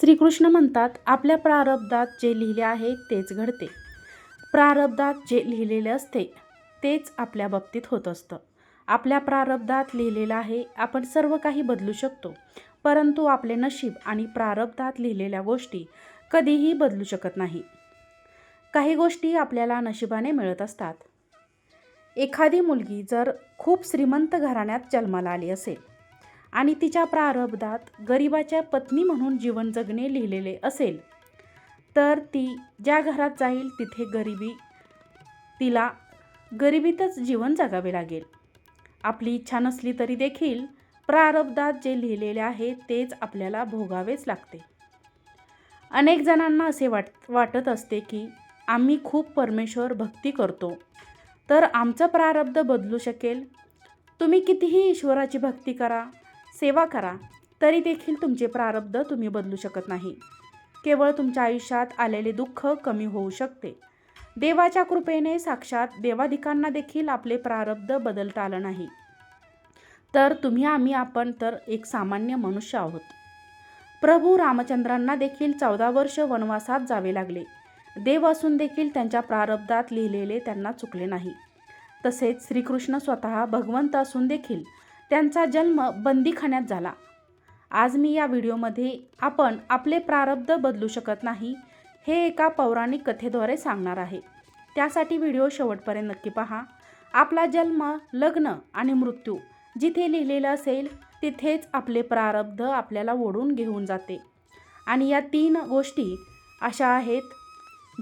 श्रीकृष्ण म्हणतात आपल्या प्रारब्धात जे लिहिले आहे तेच घडते. प्रारब्धात जे लिहिलेले असते तेच आपल्या बाबतीत होत असतं. आपल्या प्रारब्धात लिहिलेलं आहे आपण सर्व काही बदलू शकतो. परंतु आपले नशीब आणि प्रारब्धात लिहिलेल्या गोष्टी कधीही बदलू शकत नाही. काही गोष्टी आपल्याला नशिबाने मिळत असतात. एखादी मुलगी जर खूप श्रीमंत घराण्यात जन्माला आली असेल आणि तिच्या प्रारब्धात गरिबाच्या पत्नी म्हणून जीवन जगणे लिहिलेले असेल. तर ती ज्या घरात जाईल तिथे गरिबी तिला गरिबीतच जीवन जगावे लागेल. आपली इच्छा नसली तरी देखील प्रारब्धात जे लिहिलेले आहे तेच आपल्याला भोगावेच लागते. अनेक जणांना असे वाट वाटत असते की आम्ही खूप परमेश्वर भक्ती करतो. तर आमचं प्रारब्ध बदलू शकेल? तुम्ही कितीही ईश्वराची भक्ती करा सेवा करा तरी देखील तुमचे प्रारब्ध तुम्ही बदलू शकत नाही. केवळ तुमच्या आयुष्यात आलेले दुःख कमी होऊ शकते. देवाच्या कृपेने साक्षात देवाधिकांना देखील आपले प्रारब्ध बदलता आलं नाही. तर तुम्ही आम्ही आपण तर एक सामान्य मनुष्य आहोत. प्रभू रामचंद्रांना देखील चौदा वर्ष वनवासात जावे लागले. देव असून देखील त्यांच्या प्रारब्धात लिहिलेले त्यांना चुकले नाही. तसेच श्रीकृष्ण स्वतः भगवंत असून देखील त्यांचा जन्म बंदीखान्यात झाला. आज मी या व्हिडिओमध्ये आपण आपले प्रारब्ध बदलू शकत नाही हे एका पौराणिक कथेद्वारे सांगणार आहे. त्यासाठी व्हिडिओ शेवटपर्यंत नक्की पहा. आपला जन्म लग्न आणि मृत्यू जिथे लिहिलेलं असेल तिथेच आपले प्रारब्ध आपल्याला ओढून घेऊन जाते. आणि या तीन गोष्टी अशा आहेत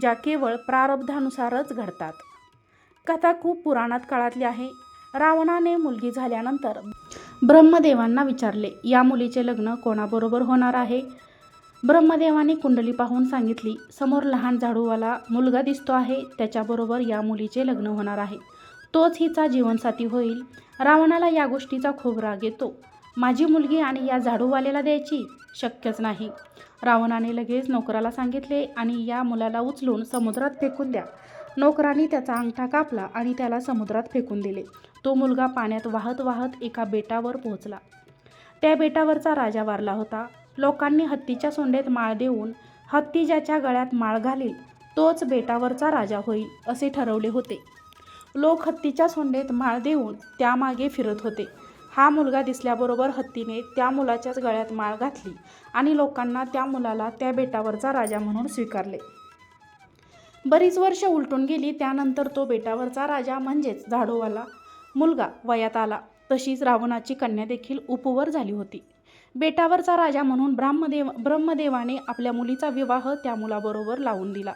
ज्या केवळ प्रारब्धानुसारच घडतात. कथा खूप पुराणात काळातली आहे रावणाने मुलगी झाल्यानंतर ब्रह्मदेवांना विचारले या मुलीचे लग्न कोणाबरोबर होणार आहे? ब्रह्मदेवाने कुंडली पाहून सांगितली समोर लहान झाडूवाला मुलगा दिसतो आहे त्याच्याबरोबर या मुलीचे लग्न होणार आहे. तोच हिचा जीवनसाथी होईल. रावणाला या गोष्टीचा खूप राग येतो. माझी मुलगी आणि या झाडूवाल्याला द्यायची शक्यच नाही. रावणाने लगेच नोकराला सांगितले आणि या मुलाला उचलून समुद्रात फेकून द्या. नोकरांनी त्याचा अंगठा कापला आणि त्याला समुद्रात फेकून दिले. तो मुलगा पाण्यात वाहत वाहत एका बेटावर पोहोचला. त्या बेटावरचा राजा वारला होता. लोकांनी हत्तीच्या सोंडेत माळ देऊन हत्ती ज्याच्या गळ्यात माळ घालील तोच बेटावरचा राजा होईल असे ठरवले होते. लोक हत्तीच्या सोंडेत माळ देऊन त्यामागे फिरत होते. हा मुलगा दिसल्याबरोबर हत्तीने त्या मुलाच्याच गळ्यात माळ घातली आणि लोकांना त्या मुलाला त्या बेटावरचा राजा म्हणून स्वीकारले. बरीच वर्ष उलटून गेली त्यानंतर तो बेटावरचा राजा म्हणजेच झाडोवाला मुलगा वयात आला. तशीच रावणाची कन्या देखील उपवर झाली होती. बेटावरचा राजा म्हणून ब्रह्मदेव ब्रह्मदेवाने आपल्या मुलीचा विवाह त्या मुलाबरोबर लावून दिला.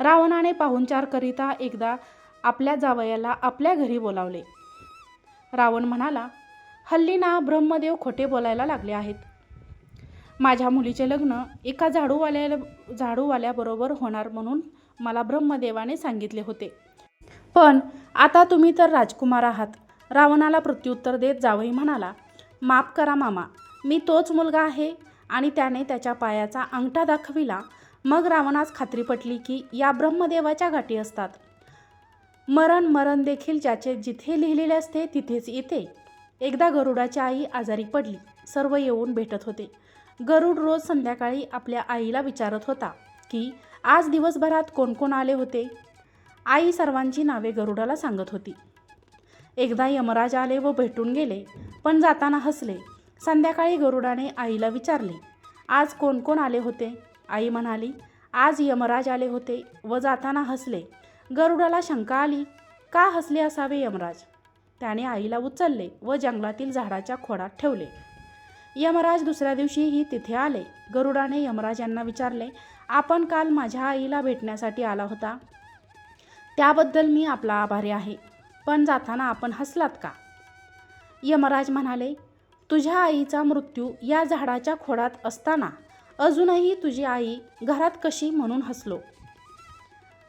रावणाने पाहुणचारकरिता एकदा आपल्या जावयाला आपल्या घरी बोलावले. रावण म्हणाला हल्ली ना ब्रह्मदेव खोटे बोलायला लागले आहेत. माझ्या मुलीचे लग्न एका झाडूवाल्या झाडूवाल्याबरोबर होणार म्हणून मला ब्रह्मदेवाने सांगितले होते. पण आता तुम्ही तर राजकुमार आहात. रावणाला प्रत्युत्तर देत जावई म्हणाला माफ करा मामा मी तोच मुलगा आहे. आणि त्याने त्याच्या पायाचा अंगठा दाखविला. मग रावणास खात्री पटली की या ब्रह्मदेवाच्या गाठी असतात. मरण मरण देखील ज्याचे जिथे लिहिलेले असते तिथेच येते. एकदा गरुडाची आई आजारी पडली. सर्व येऊन भेटत होते. गरुड रोज संध्याकाळी आपल्या आईला विचारत होता की आज दिवसभरात कोण कोण आले होते? आई सर्वांची नावे गरुडाला सांगत होती. एकदा यमराज आले व भेटून गेले पण जाताना हसले. संध्याकाळी गरुडाने आईला विचारले आज कोण कोण आले होते? आई म्हणाली आज यमराज आले होते व जाताना हसले. गरुडाला शंका आली का हसले असावे यमराज? त्याने आईला उचलले व जंगलातील झाडाच्या खोडात ठेवले. यमराज दुसऱ्या दिवशीही तिथे आले. गरुडाने यमराज यांना विचारले आपण काल माझ्या आईला भेटण्यासाठी आला होता. त्याबद्दल मी आपला आभारी आहे. पण जाताना आपण हसलात का? यमराज म्हणाले तुझ्या आईचा मृत्यू या झाडाच्या खोडात असताना अजूनही तुझी आई घरात कशी म्हणून हसलो?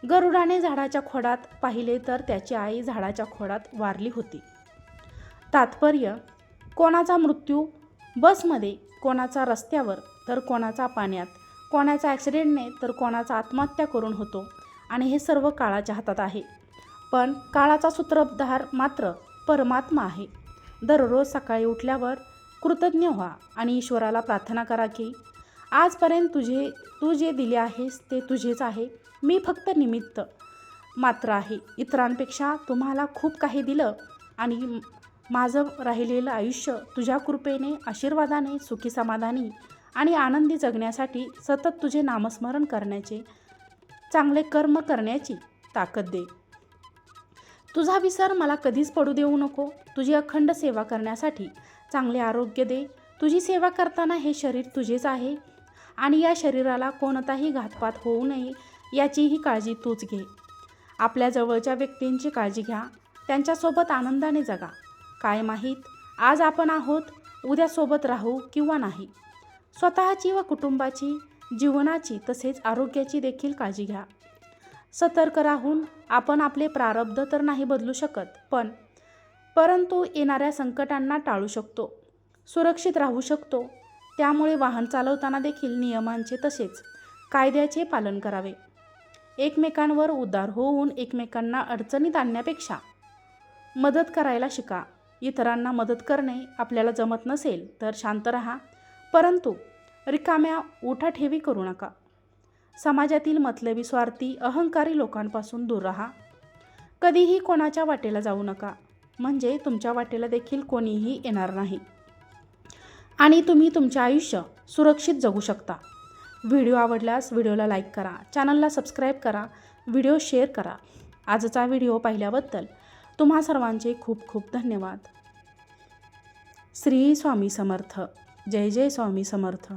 गरुडाने झाडाच्या खोडात पाहिले तर त्याची आई झाडाच्या खोडात वारली होती. तात्पर्य कोणाचा मृत्यू बसमध्ये कोणाचा रस्त्यावर तर कोणाचा पाण्यात कोणाचा ॲक्सिडेंटने तर कोणाचा आत्महत्या करून होतो आणि हे सर्व काळाच्या हातात आहे. पण काळाचा सूत्रधार मात्र परमात्मा आहे. दररोज सकाळी उठल्यावर कृतज्ञ व्हा आणि ईश्वराला प्रार्थना करा की आजपर्यंत तुझे तू जे दिले आहेस ते तुझेच आहे. मी फक्त निमित्त मात्र आहे. इतरांपेक्षा तुम्हाला खूप काही दिलं आणि माझं राहिलेलं आयुष्य तुझ्या कृपेने आशीर्वादाने सुखी समाधानी आणि आनंदी जगण्यासाठी सतत तुझे नामस्मरण करण्याचे चांगले कर्म करण्याची ताकद दे. तुझा विसर मला कधीच पडू देऊ नको. तुझी अखंड सेवा करण्यासाठी चांगले आरोग्य दे. तुझी सेवा करताना हे शरीर तुझेच आहे आणि या शरीराला कोणताही घातपात होऊ नये याचीही काळजी तूच घे. आपल्या जवळच्या व्यक्तींची काळजी घ्या. त्यांच्यासोबत आनंदाने जगा. काय माहीत? आज आपण आहोत उद्या सोबत राहू किंवा नाही. स्वतःची व कुटुंबाची जीवनाची तसेच आरोग्याची देखील काळजी घ्या. सतर्क राहून आपण आपले प्रारब्ध तर नाही बदलू शकत पण परंतु येणाऱ्या संकटांना टाळू शकतो सुरक्षित राहू शकतो. त्यामुळे वाहन चालवताना देखील नियमांचे तसेच कायद्याचे पालन करावे. एकमेकांवर उदार होऊन एकमेकांना अडचणीत आणण्यापेक्षा मदत करायला शिका. इतरांना मदत करणे आपल्याला जमत नसेल तर शांत रहा. परंतु रिकाम्या उठाठेवी करू नका. समाजातील मतलबी स्वार्थी अहंकारी लोकांपासून दूर राहा. कधीही कोणाच्या वाटेला जाऊ नका. म्हणजे तुमच्या वाटेला देखील कोणीही येणार नाही. आणि तुम्ही तुमचे आयुष्य सुरक्षित जगू शकता. व्हिडिओ आवडल्यास व्हिडिओला लाईक करा. चॅनलला सबस्क्राईब करा. व्हिडिओ शेअर करा. आजचा व्हिडिओ पाहिल्याबद्दल तुम्हा सर्वांचे खूप खूप धन्यवाद. श्री स्वामी समर्थ. जय जय स्वामी समर्थ.